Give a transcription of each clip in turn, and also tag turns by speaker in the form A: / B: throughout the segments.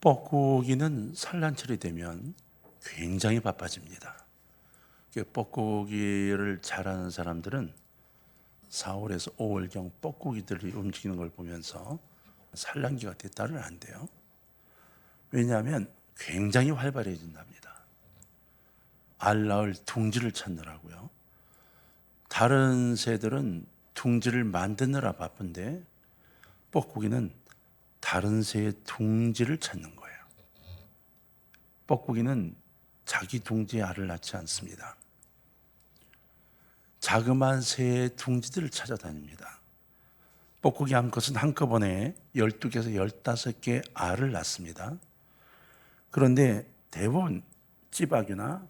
A: 뻐꾸기는 산란철이 되면 굉장히 바빠집니다. 그 뻐꾸기를 잘하는 사람들은 4월에서 5월경 뻐꾸기들이 움직이는 걸 보면서 산란기가 됐다를 안돼요. 왜냐하면 굉장히 활발해진답니다. 알 낳을 둥지를 찾느라고요. 다른 새들은 둥지를 만드느라 바쁜데 뻐꾸기는 다른 새의 둥지를 찾는 거예요. 뻐꾸기는 자기 둥지에 알을 낳지 않습니다. 자그마한 새의 둥지들을 찾아다닙니다. 뻐꾸기 암컷은 한꺼번에 12개에서 15개 알을 낳습니다. 그런데 대부분 찌박이나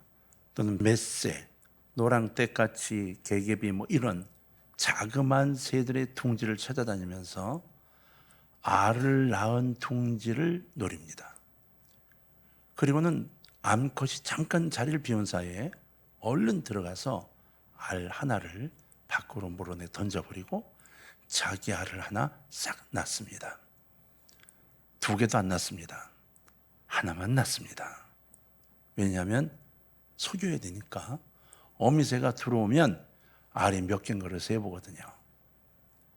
A: 또는 맷새, 노랑떼같이 개개비 뭐 이런 자그마한 새들의 둥지를 찾아다니면서 알을 낳은 둥지를 노립니다. 그리고는 암컷이 잠깐 자리를 비운 사이에 얼른 들어가서 알 하나를 밖으로 몰아내 던져버리고 자기 알을 하나 싹 낳습니다. 두 개도 안 낳습니다. 하나만 낳습니다. 왜냐하면 속여야 되니까 어미새가 들어오면 알이 몇 개인 거를 세보거든요.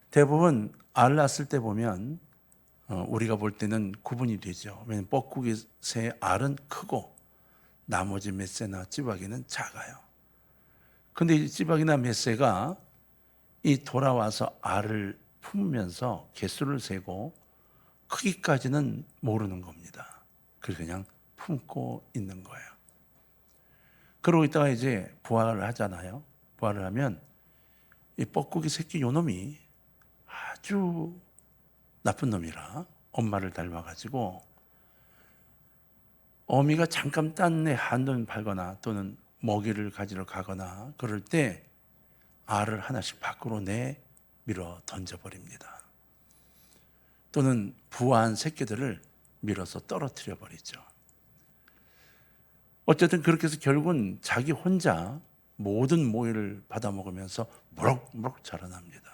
A: 대부분 알 낳았을 때 보면 어, 우리가 볼 때는 구분이 되죠. 왜냐하면 뻐꾸기 새 알은 크고 나머지 멧새나 찌박이는 작아요. 근데 이 찌박이나 멧새가 이 돌아와서 알을 품으면서 개수를 세고 크기까지는 모르는 겁니다. 그래서 그냥 품고 있는 거예요. 그러고 있다가 이제 부화를 하잖아요. 부화를 하면 이 뻐꾸기 새끼 요놈이 아주 나쁜 놈이라 엄마를 닮아가지고 어미가 잠깐 딴내 한눈 팔거나 또는 먹이를 가지러 가거나 그럴 때 알을 하나씩 밖으로 내 밀어 던져버립니다. 또는 부화한 새끼들을 밀어서 떨어뜨려 버리죠. 어쨌든 그렇게 해서 결국은 자기 혼자 모든 모이를 받아 먹으면서 무럭무럭 자라납니다.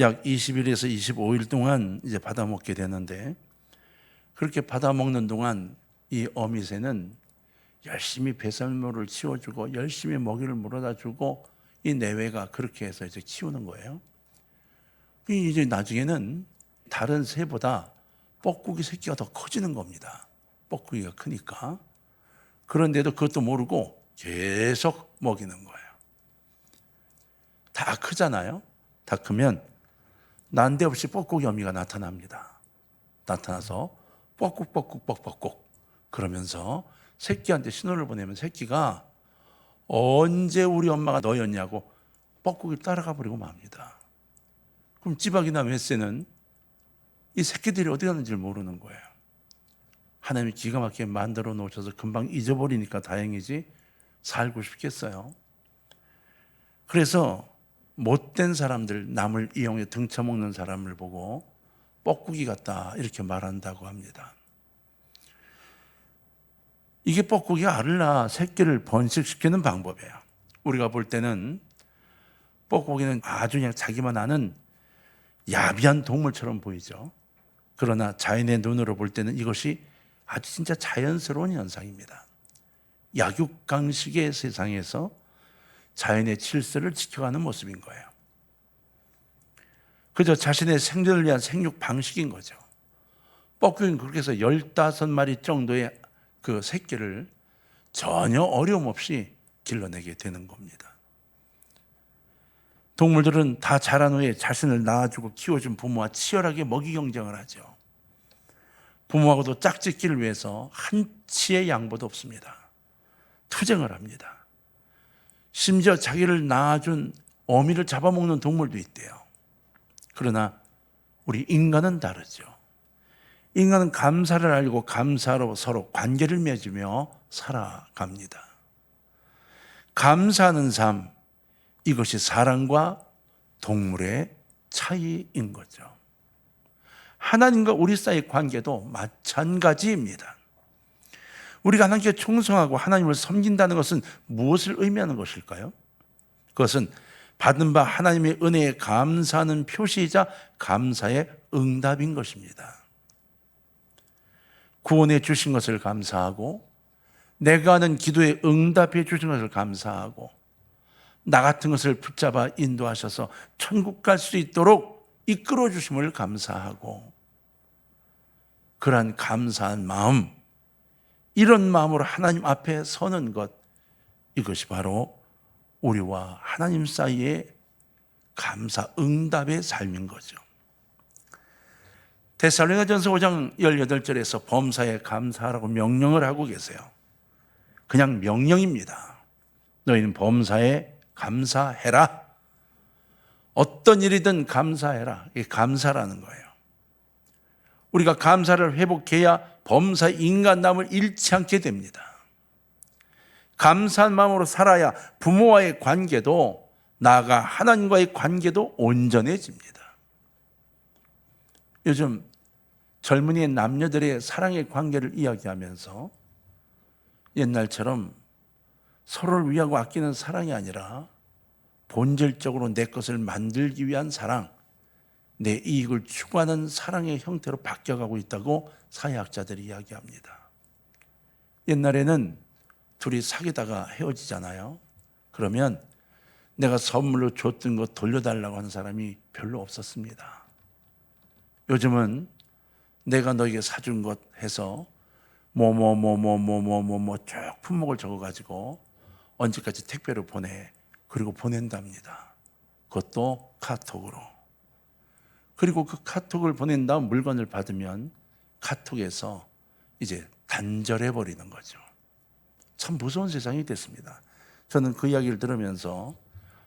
A: 약 20일에서 25일 동안 이제 받아 먹게 되는데 그렇게 받아 먹는 동안 이 어미새는 열심히 배설물을 치워주고 열심히 먹이를 물어다 주고 이 내외가 그렇게 해서 이제 키우는 거예요. 이제 나중에는 다른 새보다 뻐꾸기 새끼가 더 커지는 겁니다. 뻐꾸기가 크니까. 그런데도 그것도 모르고 계속 먹이는 거예요. 다 크잖아요. 다 크면 난데없이 뻐꾸기 어미가 나타납니다. 나타나서 뻐꾹뻐꾹 뻑뻑꾹 그러면서 새끼한테 신호를 보내면 새끼가 언제 우리 엄마가 너였냐고 뻐꾸기를 따라가 버리고 맙니다. 그럼 찌박이나 멧새는 이 새끼들이 어디 갔는지를 모르는 거예요. 하나님이 기가 막히게 만들어 놓으셔서 금방 잊어버리니까 다행이지 살고 싶겠어요. 그래서 못된 사람들, 남을 이용해 등쳐먹는 사람을 보고 뻐꾸기 같다 이렇게 말한다고 합니다. 이게 뻐꾸기가 알을 낳아 새끼를 번식시키는 방법이에요. 우리가 볼 때는 뻐꾸기는 아주 그냥 자기만 아는 야비한 동물처럼 보이죠. 그러나 자연의 눈으로 볼 때는 이것이 아주 진짜 자연스러운 현상입니다. 약육강식의 세상에서 자연의 질서를 지켜가는 모습인 거예요. 그저 자신의 생존을 위한 생육 방식인 거죠. 뻐꾸기는 그렇게 해서 15마리 정도의 그 새끼를 전혀 어려움 없이 길러내게 되는 겁니다. 동물들은 다 자란 후에 자신을 낳아주고 키워준 부모와 치열하게 먹이 경쟁을 하죠. 부모하고도 짝짓기를 위해서 한치의 양보도 없습니다. 투쟁을 합니다. 심지어 자기를 낳아준 어미를 잡아먹는 동물도 있대요. 그러나 우리 인간은 다르죠. 인간은 감사를 알고 감사로 서로 관계를 맺으며 살아갑니다. 감사하는 삶, 이것이 사람과 동물의 차이인 거죠. 하나님과 우리 사이의 관계도 마찬가지입니다. 우리가 하나님께 충성하고 하나님을 섬긴다는 것은 무엇을 의미하는 것일까요? 그것은 받은 바 하나님의 은혜에 감사하는 표시이자 감사의 응답인 것입니다. 구원해 주신 것을 감사하고 내가 하는 기도에 응답해 주신 것을 감사하고 나 같은 것을 붙잡아 인도하셔서 천국 갈 수 있도록 이끌어 주심을 감사하고 그러한 감사한 마음 이런 마음으로 하나님 앞에 서는 것 이것이 바로 우리와 하나님 사이의 감사 응답의 삶인 거죠. 데살로니가 전서 5장 18절에서 범사에 감사하라고 명령을 하고 계세요. 그냥 명령입니다. 너희는 범사에 감사해라. 어떤 일이든 감사해라. 이게 감사라는 거예요. 우리가 감사를 회복해야 범사 인간남을 잃지 않게 됩니다. 감사한 마음으로 살아야 부모와의 관계도 나아가 하나님과의 관계도 온전해집니다. 요즘 젊은이 남녀들의 사랑의 관계를 이야기하면서 옛날처럼 서로를 위하고 아끼는 사랑이 아니라 본질적으로 내 것을 만들기 위한 사랑, 내 이익을 추구하는 사랑의 형태로 바뀌어가고 있다고 사회학자들이 이야기합니다. 옛날에는 둘이 사귀다가 헤어지잖아요. 그러면 내가 선물로 줬던 거 돌려달라고 하는 사람이 별로 없었습니다. 요즘은 내가 너에게 사준 것 해서 뭐, 뭐, 뭐, 뭐 뭐 뭐 뭐뭐뭐 뭐뭐쭉 품목을 적어가지고 언제까지 택배로 보내 그리고 보낸답니다. 그것도 카톡으로. 그리고 그 카톡을 보낸 다음 물건을 받으면 카톡에서 이제 단절해 버리는 거죠. 참 무서운 세상이 됐습니다. 저는 그 이야기를 들으면서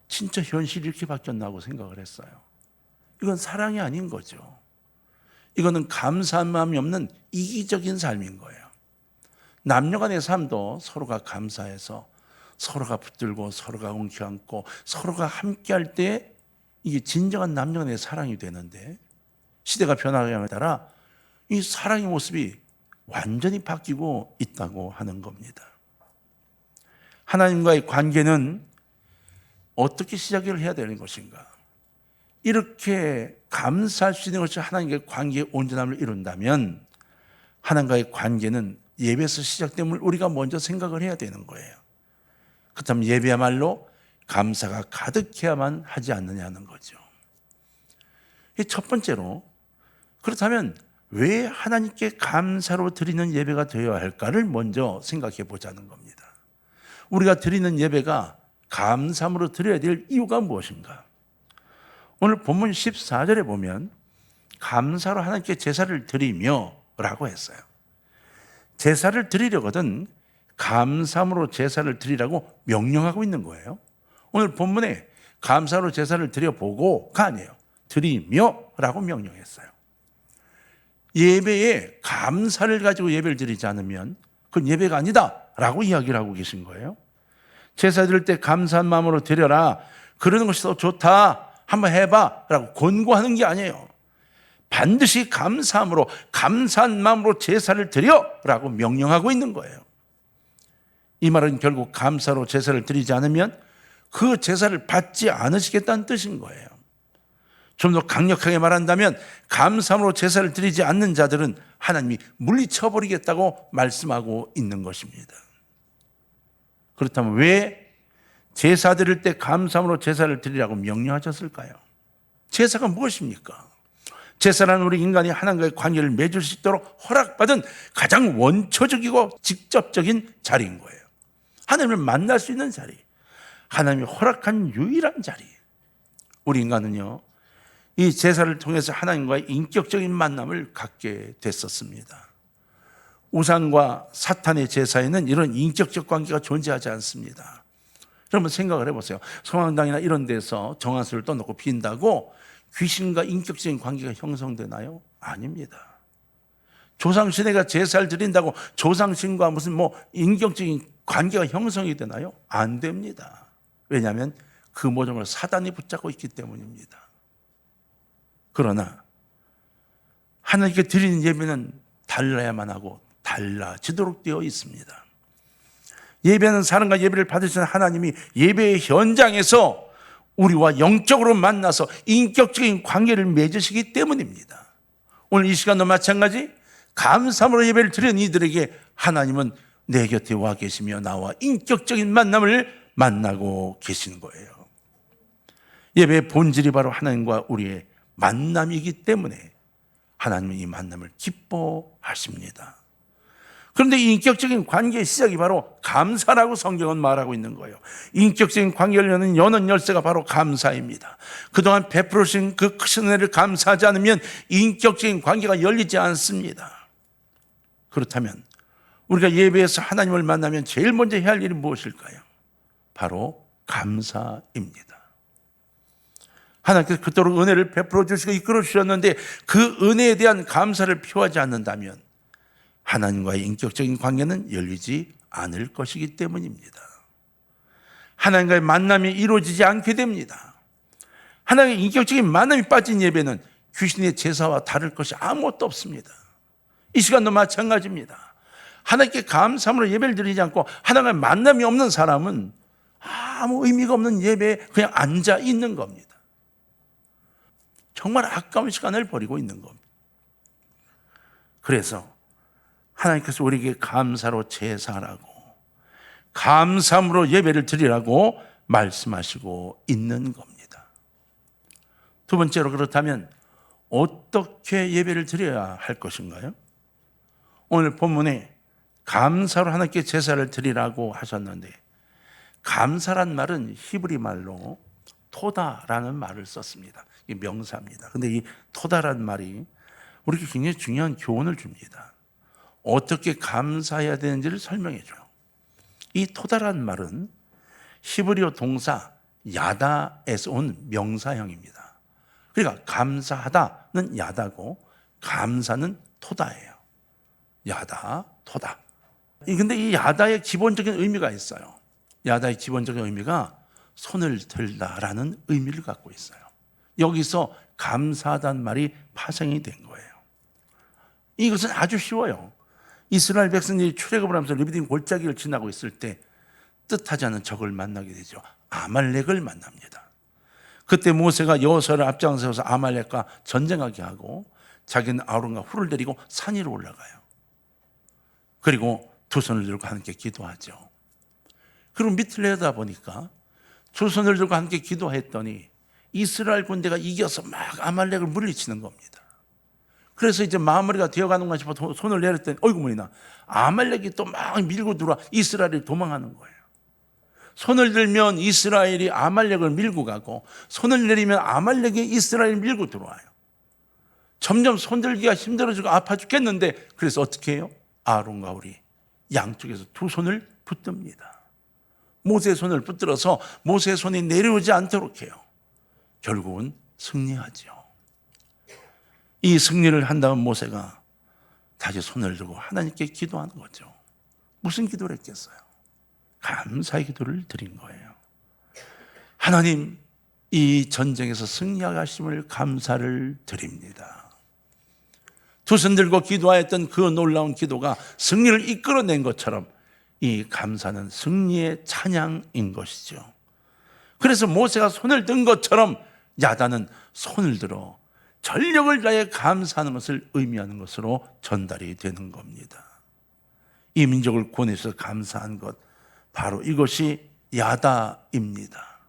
A: 진짜 현실이 이렇게 바뀌었나고 생각을 했어요. 이건 사랑이 아닌 거죠. 이거는 감사한 마음이 없는 이기적인 삶인 거예요. 남녀 간의 삶도 서로가 감사해서 서로가 붙들고 서로가 웅켜안고 서로가 함께 할 때 이게 진정한 남녀 간의 사랑이 되는데 시대가 변화함에 따라 이 사랑의 모습이 완전히 바뀌고 있다고 하는 겁니다. 하나님과의 관계는 어떻게 시작을 해야 되는 것인가? 이렇게 감사할 수 있는 것이 하나님과의 관계의 온전함을 이룬다면 하나님과의 관계는 예배에서 시작됨을 우리가 먼저 생각을 해야 되는 거예요. 그렇다면 예배야말로 감사가 가득해야만 하지 않느냐는 거죠. 이첫 번째로 그렇다면 왜 하나님께 감사로 드리는 예배가 되어야 할까를 먼저 생각해 보자는 겁니다. 우리가 드리는 예배가 감사함으로 드려야 될 이유가 무엇인가? 오늘 본문 14절에 보면 감사로 하나님께 제사를 드리며 라고 했어요. 제사를 드리려거든 감사함으로 제사를 드리라고 명령하고 있는 거예요. 오늘 본문에 감사로 제사를 드려보고가 아니에요. 드리며 라고 명령했어요. 예배에 감사를 가지고 예배를 드리지 않으면 그건 예배가 아니다 라고 이야기를 하고 계신 거예요. 제사 드릴 때 감사한 마음으로 드려라. 그러는 것이 더 좋다. 한번 해봐. 라고 권고하는 게 아니에요. 반드시 감사함으로, 감사한 마음으로 제사를 드려. 라고 명령하고 있는 거예요. 이 말은 결국 감사로 제사를 드리지 않으면 그 제사를 받지 않으시겠다는 뜻인 거예요. 좀 더 강력하게 말한다면 감사함으로 제사를 드리지 않는 자들은 하나님이 물리쳐 버리겠다고 말씀하고 있는 것입니다. 그렇다면 왜 제사 드릴 때 감사함으로 제사를 드리라고 명령하셨을까요? 제사가 무엇입니까? 제사라는 우리 인간이 하나님과의 관계를 맺을 수 있도록 허락받은 가장 원초적이고 직접적인 자리인 거예요. 하나님을 만날 수 있는 자리. 하나님이 허락한 유일한 자리. 우리 인간은요, 이 제사를 통해서 하나님과의 인격적인 만남을 갖게 됐었습니다. 우상과 사탄의 제사에는 이런 인격적 관계가 존재하지 않습니다. 여러분 생각을 해보세요. 성황당이나 이런 데서 정한수를 떠놓고 빈다고 귀신과 인격적인 관계가 형성되나요? 아닙니다. 조상신에가 제사를 드린다고 조상신과 무슨 뭐 인격적인 관계가 형성이 되나요? 안 됩니다. 왜냐하면 그 모종을 사단이 붙잡고 있기 때문입니다. 그러나 하나님께 드리는 예배는 달라야만 하고 달라지도록 되어 있습니다. 예배는 사람과 예배를 받으시는 하나님이 예배의 현장에서 우리와 영적으로 만나서 인격적인 관계를 맺으시기 때문입니다. 오늘 이 시간도 마찬가지 감사함으로 예배를 드린 이들에게 하나님은 내 곁에 와 계시며 나와 인격적인 만남을 만나고 계신 거예요. 예배의 본질이 바로 하나님과 우리의 만남이기 때문에 하나님은 이 만남을 기뻐하십니다. 그런데 이 인격적인 관계의 시작이 바로 감사라고 성경은 말하고 있는 거예요. 인격적인 관계를 여는 여는 열쇠가 바로 감사입니다. 그동안 베풀으신 그 크신 은혜를 감사하지 않으면 인격적인 관계가 열리지 않습니다. 그렇다면 우리가 예배에서 하나님을 만나면 제일 먼저 해야 할 일이 무엇일까요? 바로 감사입니다. 하나님께서 그토록 은혜를 베풀어 주시고 이끌어 주셨는데 그 은혜에 대한 감사를 표하지 않는다면 하나님과의 인격적인 관계는 열리지 않을 것이기 때문입니다. 하나님과의 만남이 이루어지지 않게 됩니다. 하나님의 인격적인 만남이 빠진 예배는 귀신의 제사와 다를 것이 아무것도 없습니다. 이 시간도 마찬가지입니다. 하나님께 감사함으로 예배를 드리지 않고 하나님과의 만남이 없는 사람은 아무 의미가 없는 예배에 그냥 앉아 있는 겁니다. 정말 아까운 시간을 버리고 있는 겁니다. 그래서 하나님께서 우리에게 감사로 제사라고 감사함으로 예배를 드리라고 말씀하시고 있는 겁니다. 두 번째로 그렇다면 어떻게 예배를 드려야 할 것인가요? 오늘 본문에 감사로 하나님께 제사를 드리라고 하셨는데 감사란 말은 히브리 말로 토다라는 말을 썼습니다. 이 명사입니다. 근데 이 토다라는 말이 우리에게 굉장히 중요한 교훈을 줍니다. 어떻게 감사해야 되는지를 설명해 줘요. 이 토다라는 말은 히브리어 동사 야다에서 온 명사형입니다. 그러니까 감사하다는 야다고 감사는 토다예요. 야다, 토다. 이 근데 이 야다의 기본적인 의미가 있어요. 야다의 기본적인 의미가 손을 들다라는 의미를 갖고 있어요. 여기서 감사하다는 말이 파생이 된 거예요. 이것은 아주 쉬워요. 이스라엘 백성들이 출애굽을 하면서 르비딤 골짜기를 지나고 있을 때 뜻하지 않은 적을 만나게 되죠. 아말렉을 만납니다. 그때 모세가 여호수아를 앞장서서 아말렉과 전쟁하게 하고 자기는 아론과 훌을 데리고 산 위로 올라가요. 그리고 두 손을 들고 함께 기도하죠. 그리고 밑을 내다 보니까 두 손을 들고 함께 기도했더니 이스라엘 군대가 이겨서 막 아말렉을 물리치는 겁니다. 그래서 이제 마무리가 되어가는가 싶어 손을 내렸더니 어이구 뭐이나 아말렉이 또 막 밀고 들어와 이스라엘이 도망하는 거예요. 손을 들면 이스라엘이 아말렉을 밀고 가고 손을 내리면 아말렉이 이스라엘을 밀고 들어와요. 점점 손들기가 힘들어지고 아파 죽겠는데 그래서 어떻게 해요? 아론과 우리 양쪽에서 두 손을 붙듭니다. 모세의 손을 붙들어서 모세의 손이 내려오지 않도록 해요. 결국은 승리하죠. 이 승리를 한 다음 모세가 다시 손을 들고 하나님께 기도하는 거죠. 무슨 기도를 했겠어요? 감사의 기도를 드린 거예요. 하나님, 이 전쟁에서 승리하심을 감사를 드립니다. 두 손 들고 기도하였던 그 놀라운 기도가 승리를 이끌어낸 것처럼 이 감사는 승리의 찬양인 것이죠. 그래서 모세가 손을 든 것처럼 야단은 손을 들어 전력을 다해 감사하는 것을 의미하는 것으로 전달이 되는 겁니다. 이 민족을 구원해서 감사한 것 바로 이것이 야다입니다.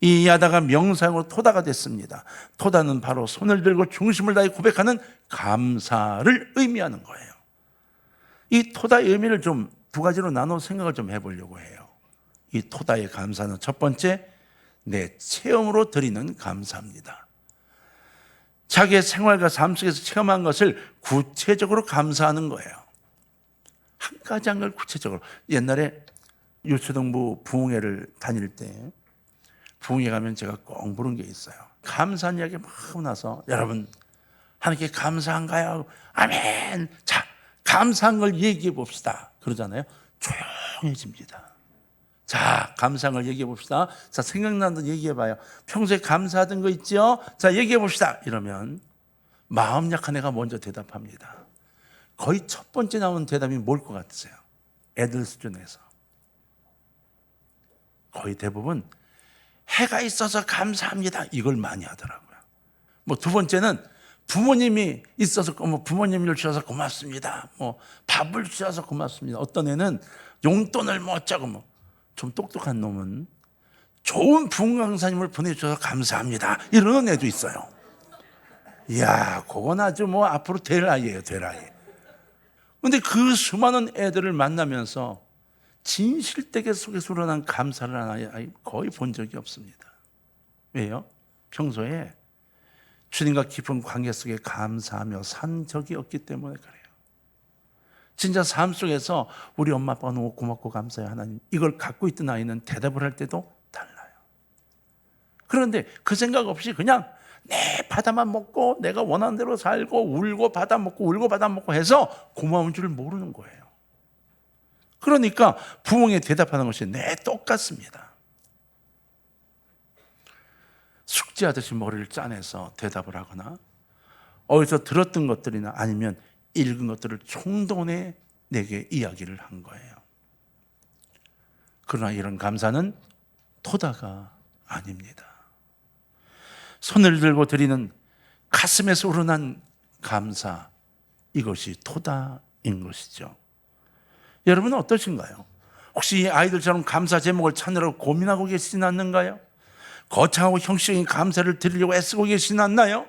A: 이 야다가 명사형으로 토다가 됐습니다. 토다는 바로 손을 들고 중심을 다해 고백하는 감사를 의미하는 거예요. 이 토다의 의미를 좀 두 가지로 나눠 생각을 좀 해보려고 해요. 이 토다의 감사는 첫 번째, 내 체험으로 드리는 감사입니다. 자기의 생활과 삶 속에서 체험한 것을 구체적으로 감사하는 거예요. 한 가지 한 걸 구체적으로. 옛날에 유초등부 부흥회를 다닐 때 부흥회 가면 제가 꼭 부른 게 있어요. 감사한 이야기 막 하고 나서 여러분 하나님께 감사한가요? 아멘. 자, 걸 얘기해 봅시다. 그러잖아요. 조용해집니다. 자, 걸 얘기해 봅시다. 자, 생각나는 얘기해 봐요. 평소에 감사하던 거 있죠? 자, 얘기해 봅시다. 이러면 마음 약한 애가 먼저 대답합니다. 거의 첫 번째 나오는 대답이 뭘 것 같으세요? 애들 수준에서. 거의 대부분 해가 있어서 감사합니다. 이걸 많이 하더라고요. 뭐 두 번째는 부모님이 있어서 뭐 부모님을 주셔서 고맙습니다. 뭐 밥을 주셔서 고맙습니다. 어떤 애는 용돈을 뭐 어쩌고 뭐 좀 똑똑한 놈은 좋은 부흥강사님을 보내주셔서 감사합니다. 이러는 애도 있어요. 이야, 그건 아주 뭐 앞으로 될 아이예요, 될 아이. 근데 그 수많은 애들을 만나면서 진실되게 속에서 우러난 감사를 아이 거의 본 적이 없습니다. 왜요? 평소에 주님과 깊은 관계 속에 감사하며 산 적이 없기 때문에 그래요. 진짜 삶 속에서 우리 엄마 아빠가 너무 고맙고 감사해 하나님 이걸 갖고 있던 아이는 대답을 할 때도 달라요. 그런데 그 생각 없이 그냥 내 받아만 먹고 내가 원하는 대로 살고 울고 받아 먹고 울고 받아 먹고 해서 고마운 줄 모르는 거예요. 그러니까 부흥에 대답하는 것이 내 똑같습니다. 숙제하듯이 머리를 짜내서 대답을 하거나 어디서 들었던 것들이나 아니면 읽은 것들을 총동원해 내게 이야기를 한 거예요. 그러나 이런 감사는 토다가 아닙니다. 손을 들고 드리는 가슴에서 우러난 감사 이것이 토다인 것이죠. 여러분은 어떠신가요? 혹시 이 아이들처럼 감사 제목을 찾느라고 고민하고 계시진 않는가요? 거창하고 형식적인 감사를 드리려고 애쓰고 계시진 않나요?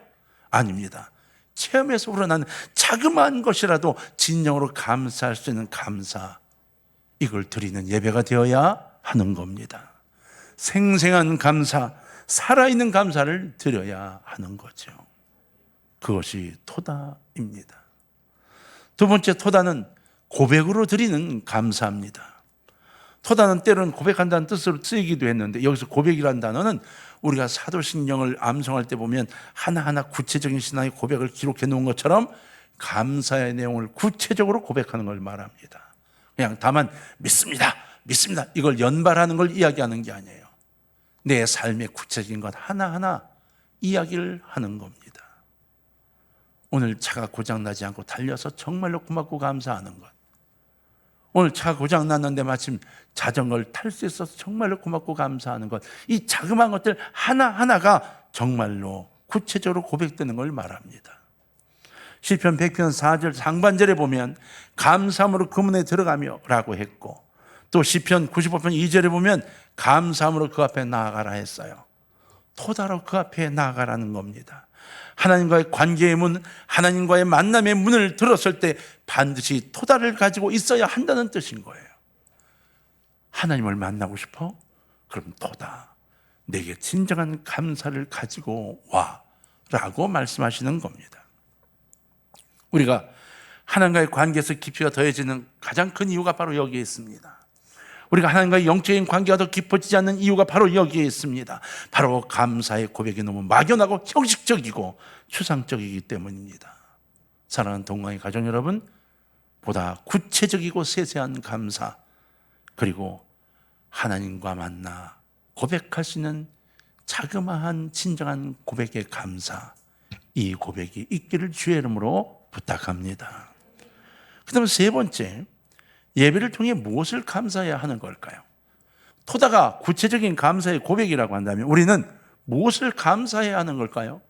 A: 아닙니다. 체험에서 우러나는 자그마한 것이라도 진정으로 감사할 수 있는 감사 이걸 드리는 예배가 되어야 하는 겁니다. 생생한 감사, 살아있는 감사를 드려야 하는 거죠. 그것이 토다입니다. 두 번째 토다는 고백으로 드리는 감사입니다. 토다는 때로는 고백한다는 뜻으로 쓰이기도 했는데 여기서 고백이라는 단어는 우리가 사도신경을 암송할 때 보면 하나하나 구체적인 신앙의 고백을 기록해 놓은 것처럼 감사의 내용을 구체적으로 고백하는 걸 말합니다. 그냥 다만 믿습니다. 믿습니다. 이걸 연발하는 걸 이야기하는 게 아니에요. 내 삶의 구체적인 것 하나하나 이야기를 하는 겁니다. 오늘 차가 고장나지 않고 달려서 정말로 고맙고 감사하는 것. 오늘 차 고장 났는데 마침 자전거를 탈 수 있어서 정말로 고맙고 감사하는 것. 이 자그마한 것들 하나하나가 정말로 구체적으로 고백되는 걸 말합니다. 시편 100편 4절 상반절에 보면 감사함으로 그 문에 들어가며라고 했고 또 시편 95편 2절에 보면 감사함으로 그 앞에 나아가라 했어요. 토다로 그 앞에 나아가라는 겁니다. 하나님과의 관계의 문, 하나님과의 만남의 문을 들었을 때 반드시 토다를 가지고 있어야 한다는 뜻인 거예요. 하나님을 만나고 싶어? 그럼 토다. 내게 진정한 감사를 가지고 와. 라고 말씀하시는 겁니다. 우리가 하나님과의 관계에서 깊이가 더해지는 가장 큰 이유가 바로 여기에 있습니다. 우리가 하나님과의 영적인 관계가 더 깊어지지 않는 이유가 바로 여기에 있습니다. 바로 감사의 고백이 너무 막연하고 형식적이고 추상적이기 때문입니다. 사랑하는 동광의 가정 여러분, 보다 구체적이고 세세한 감사, 그리고 하나님과 만나 고백할 수 있는 자그마한 진정한 고백의 감사, 이 고백이 있기를 주의 이름으로 부탁합니다. 그 다음에 세 번째, 예배를 통해 무엇을 감사해야 하는 걸까요? 토다가 구체적인 감사의 고백이라고 한다면 우리는 무엇을 감사해야 하는 걸까요?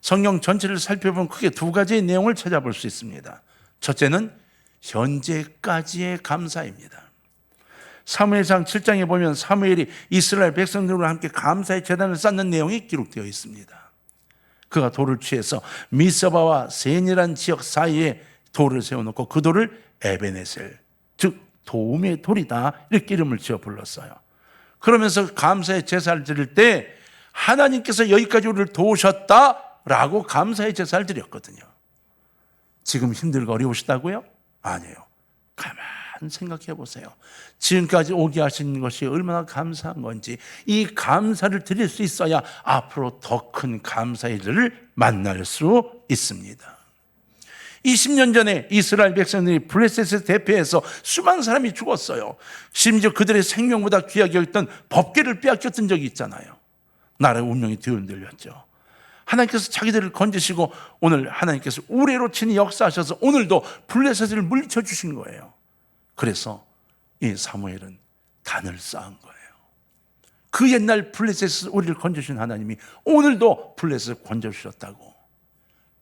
A: 성경 전체를 살펴보면 크게 두 가지의 내용을 찾아볼 수 있습니다. 첫째는 현재까지의 감사입니다. 사무엘상 7장에 보면 사무엘이 이스라엘 백성들과 함께 감사의 재단을 쌓는 내용이 기록되어 있습니다. 그가 돌을 취해서 미서바와 세니란 지역 사이에 돌을 세워놓고 그 돌을 에베네셀 즉 도움의 돌이다 이렇게 이름을 지어 불렀어요. 그러면서 감사의 제사를 드릴 때 하나님께서 여기까지 우리를 도우셨다라고 감사의 제사를 드렸거든요. 지금 힘들고 어려우시다고요? 아니에요. 가만 생각해 보세요. 지금까지 오게 하신 것이 얼마나 감사한 건지 이 감사를 드릴 수 있어야 앞으로 더 큰 감사의 일을 만날 수 있습니다. 20년 전에 이스라엘 백성들이 블레셋을 대표해서 수많은 사람이 죽었어요. 심지어 그들의 생명보다 귀하게 여겼던 법계를 빼앗겼던 적이 있잖아요. 나라의 운명이 뒤흔들렸죠. 하나님께서 자기들을 건지시고 오늘 하나님께서 우레로 친히 역사하셔서 오늘도 블레셋을 물리쳐 주신 거예요. 그래서 이 사무엘은 단을 쌓은 거예요. 그 옛날 블레셋을 우리를 건져주신 하나님이 오늘도 블레셋을 건져주셨다고.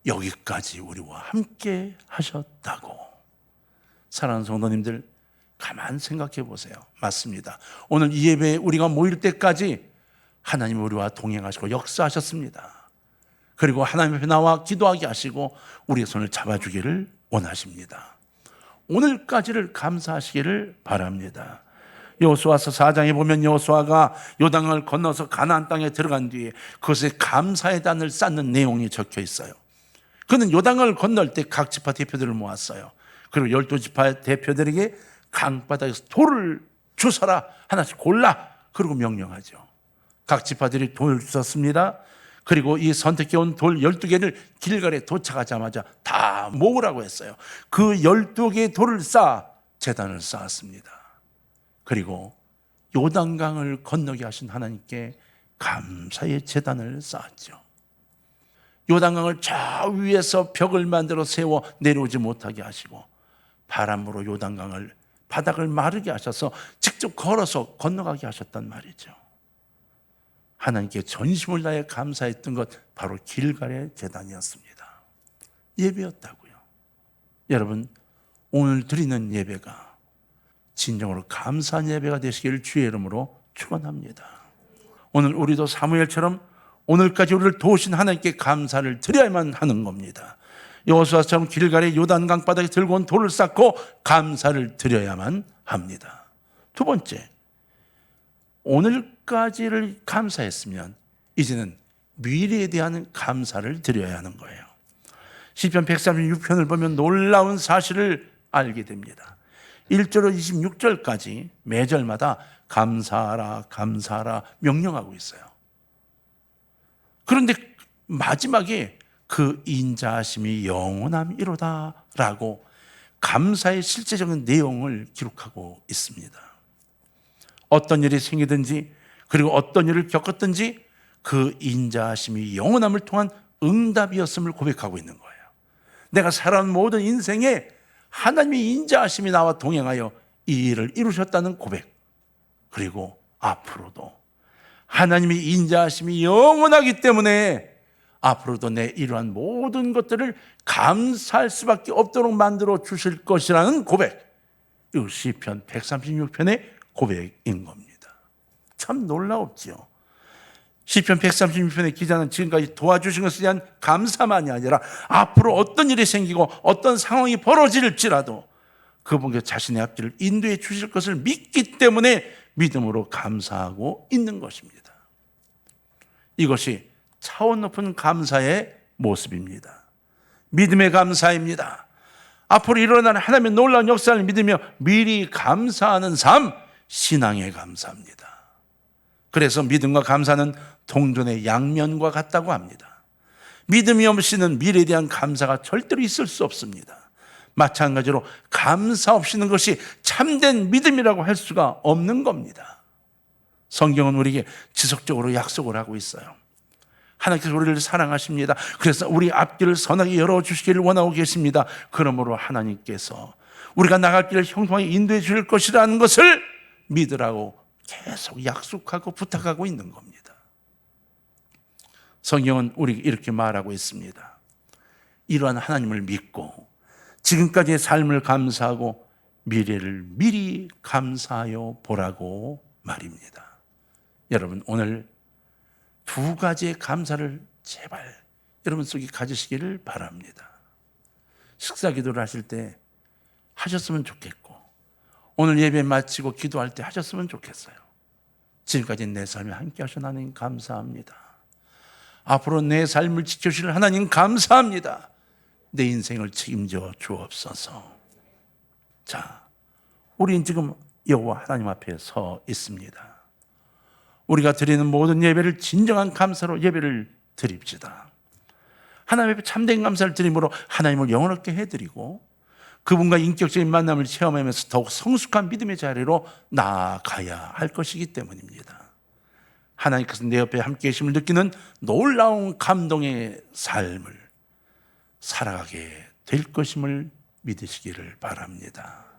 A: 여기까지 우리와 함께 하셨다고. 사랑하는 성도님들, 가만 생각해 보세요. 맞습니다. 오늘 이 예배에 우리가 모일 때까지 하나님 우리와 동행하시고 역사하셨습니다. 그리고 하나님 앞에 나와 기도하게 하시고 우리의 손을 잡아주기를 원하십니다. 오늘까지를 감사하시기를 바랍니다. 여호수아서 4장에 보면 여호수아가 요단강을 건너서 가나안 땅에 들어간 뒤에 그것에 감사의 단을 쌓는 내용이 적혀 있어요. 그는 요단강을 건널 때 각 지파 대표들을 모았어요. 그리고 열두 지파 대표들에게 강바닥에서 돌을 주서라 하나씩 골라 그리고 명령하죠. 각 지파들이 돌을 주었습니다. 그리고 이 선택해 온 돌 12개를 길갈에 도착하자마자 다 모으라고 했어요. 그 12개의 돌을 쌓아 재단을 쌓았습니다. 그리고 요단강을 건너게 하신 하나님께 감사의 재단을 쌓았죠. 요단강을 저 위에서 벽을 만들어 세워 내려오지 못하게 하시고 바람으로 요단강을 바닥을 마르게 하셔서 직접 걸어서 건너가게 하셨단 말이죠. 하나님께 전심을 다해 감사했던 것 바로 길갈의 재단이었습니다. 예배였다고요. 여러분 오늘 드리는 예배가 진정으로 감사한 예배가 되시기를 주의 이름으로 축원합니다. 오늘 우리도 사무엘처럼 오늘까지 우리를 도우신 하나님께 감사를 드려야만 하는 겁니다. 여호수아처럼 길갈의 요단강 바닥에 들고 온 돌을 쌓고 감사를 드려야만 합니다. 두 번째, 오늘까지를 감사했으면 이제는 미래에 대한 감사를 드려야 하는 거예요. 시편 136편을 보면 놀라운 사실을 알게 됩니다. 1절로 26절까지 매절마다 감사하라 감사하라 명령하고 있어요. 그런데 마지막에 그 인자하심이 영원함이로다 라고 감사의 실제적인 내용을 기록하고 있습니다. 어떤 일이 생기든지 그리고 어떤 일을 겪었든지 그 인자하심이 영원함을 통한 응답이었음을 고백하고 있는 거예요. 내가 살아온 모든 인생에 하나님의 인자하심이 나와 동행하여 이 일을 이루셨다는 고백. 그리고 앞으로도 하나님의 인자하심이 영원하기 때문에 앞으로도 내 이러한 모든 것들을 감사할 수밖에 없도록 만들어 주실 것이라는 고백. 이 시편 136편의 고백인 겁니다. 참 놀라웠지요. 시편 136편의 기자는 지금까지 도와주신 것에 대한 감사만이 아니라 앞으로 어떤 일이 생기고 어떤 상황이 벌어질지라도 그분께 자신의 앞길을 인도해 주실 것을 믿기 때문에 믿음으로 감사하고 있는 것입니다. 이것이 차원 높은 감사의 모습입니다. 믿음의 감사입니다. 앞으로 일어나는 하나님의 놀라운 역사를 믿으며 미리 감사하는 삶, 신앙의 감사입니다. 그래서 믿음과 감사는 동전의 양면과 같다고 합니다. 믿음이 없이는 미래에 대한 감사가 절대로 있을 수 없습니다. 마찬가지로 감사 없이는 것이 참된 믿음이라고 할 수가 없는 겁니다. 성경은 우리에게 지속적으로 약속을 하고 있어요. 하나님께서 우리를 사랑하십니다. 그래서 우리 앞길을 선하게 열어주시기를 원하고 계십니다. 그러므로 하나님께서 우리가 나갈 길을 형통하게 인도해 줄 것이라는 것을 믿으라고 계속 약속하고 부탁하고 있는 겁니다. 성경은 우리 이렇게 말하고 있습니다. 이러한 하나님을 믿고 지금까지의 삶을 감사하고 미래를 미리 감사하여 보라고 말입니다. 여러분 오늘 두 가지의 감사를 제발 여러분 속에 가지시기를 바랍니다. 식사 기도를 하실 때 하셨으면 좋겠고 오늘 예배 마치고 기도할 때 하셨으면 좋겠어요. 지금까지 내 삶에 함께 하신 하나님 감사합니다. 앞으로 내 삶을 지켜주실 하나님 감사합니다. 내 인생을 책임져 주옵소서. 자, 우리는 지금 여호와 하나님 앞에 서 있습니다. 우리가 드리는 모든 예배를 진정한 감사로 예배를 드립시다. 하나님 앞에 참된 감사를 드림으로 하나님을 영원하게 해드리고 그분과 인격적인 만남을 체험하면서 더욱 성숙한 믿음의 자리로 나아가야 할 것이기 때문입니다. 하나님께서 내 옆에 함께 계심을 느끼는 놀라운 감동의 삶을 살아가게 될 것임을 믿으시기를 바랍니다.